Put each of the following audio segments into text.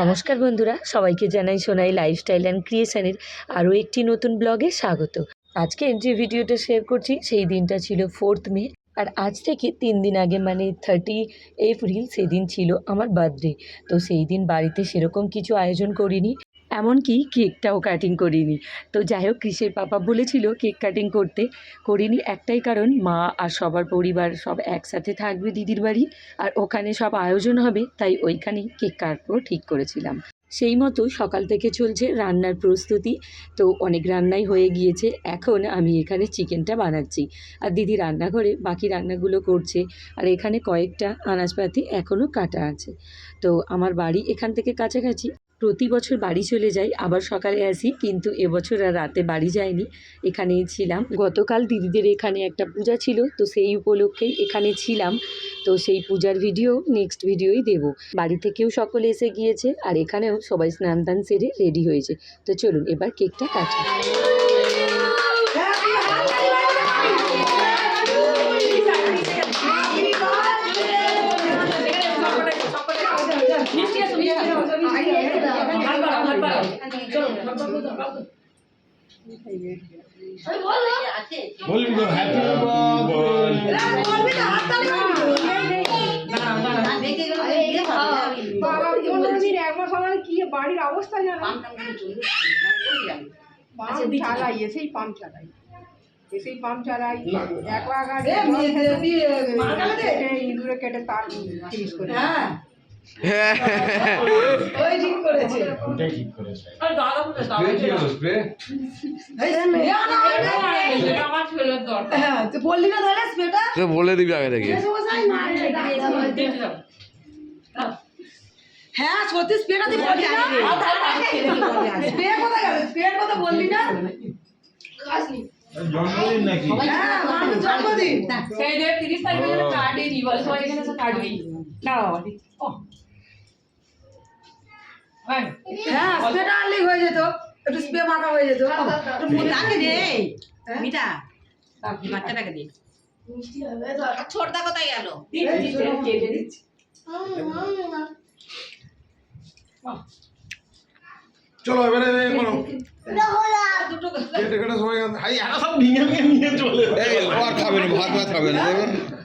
নমস্কার বন্ধুরা সবাইকে জানাই সোনাই লাইফস্টাইল অ্যান্ড ক্রিয়েশনের আরও একটি নতুন ব্লগে স্বাগত। আজকে যে ভিডিওটা শেয়ার করছি সেই দিনটা ছিল ফোর্থ মে আর আজ থেকে তিন দিন আগে মানে থার্টি এপ্রিল সেদিন ছিল আমার বার্থডে তো সেই দিন বাড়িতে সেরকম কিছু আয়োজন করিনি। এমনকি কেকটাও কাটিং করিনি। তো যাই হোক কৃষের পাপা বলেছিল কেক কাটিং করতে। করিনি একটাই কারণ, মা আর সবার পরিবার সব একসাথে থাকবে দিদির বাড়ি আর ওখানে সব আয়োজন হবে, তাই ওইখানেই কেক কাটবো ঠিক করেছিলাম। সেই মতো সকাল থেকে চলছে রান্নার প্রস্তুতি। তো অনেক রান্নাই হয়ে গিয়েছে, এখন আমি এখানে চিকেনটা বানাচ্ছি। আর দিদি রান্নাঘরে বাকি রান্নাগুলো করছে আর এখানে কয়েকটা আনাজপাতি এখনও কাটা আছে। তো আমার বাড়ি এখান থেকে কাছাকাছি। প্রতি বছর বাড়ি চলে যাই, আবার সকালে আসি, কিন্তু এবছর আর রাতে বাড়ি যাইনি, এখানেই ছিলাম। গতকাল দিদিদের এখানে একটা পূজা ছিল, তো সেই উপলক্ষেই এখানে ছিলাম, তো সেই পূজার ভিডিও নেক্সট ভিডিওই দেব। বাড়ি থেকেও সকলে এসে গিয়েছে, আর এখানেও সবাই স্নান টান সেরে রেডি হয়েছে। তো চলুন, এবার কেকটা কাটি। বলবি তো বাড়ির অবস্থা জানো পাম্প চালাই এসেই পাম্প চালাই এসেই পাম্প চালাই অ্যাকোয়াগার্ড ইঁদুরে কেটে তার ফিনিশ করে ওটাই ঠিক করেছে স্প্রে কি হলো স্প্রে বললি না তাহলে স্প্রেটা তো বলে দিবি আগে থেকে হ্যাঁ সত্যি স্প্রেটা তুই বললি না স্প্রে কোথায় গেল স্প্রের কথা বললি না জন্মদিন নাকি হ্যাঁ মানুষ জন্মদিন সেই যে তিরিশ তারিখে যেন কার্ডই নি বলে সবাই এখানে এসে কাটবেই না বাবা হ্যাঁ স্প্রেটা হয়ে যেত। একটু স্প্রে মাখা হয়ে যেত। তাকে দে মিঠা। বাচ্চাটাকে দে। ছোটদা কোথায় গেল? চলো এবারে করো কেটে কেটে সবাই হাই সব নিয়ে নিয়ে নিয়ে চলে আর খাবে না ভাত ভাত খাবে না।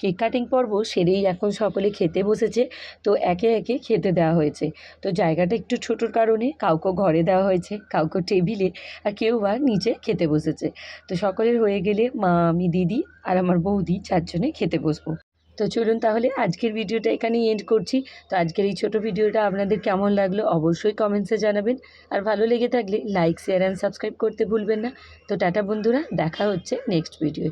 কেক কাটিং পর্ব সেরেই এখন সকলে খেতে বসেছে, তো একে একে খেতে দেওয়া হয়েছে। তো জায়গাটা একটু ছোটোর কারণে কাউকে ঘরে দেওয়া হয়েছে, কাউকে টেবিলে আর কেউ বা নিচে খেতে বসেছে। তো সকলের হয়ে গেলে মা, আমি, দিদি আর আমার বৌদি চারজনে খেতে বসবো। তো চলুন তাহলে আজকের ভিডিওটা এখানেই এন্ড করছি। তো আজকের এই ছোট ভিডিওটা আপনাদের কেমন লাগল অবশ্যই কমেন্টসে জানাবেন। আর ভালো লেগে থাকলে লাইক শেয়ার অ্যান্ড সাবস্ক্রাইব করতে ভুলবেন না। তো টাটা বন্ধুরা, দেখা হচ্ছে নেক্সট ভিডিও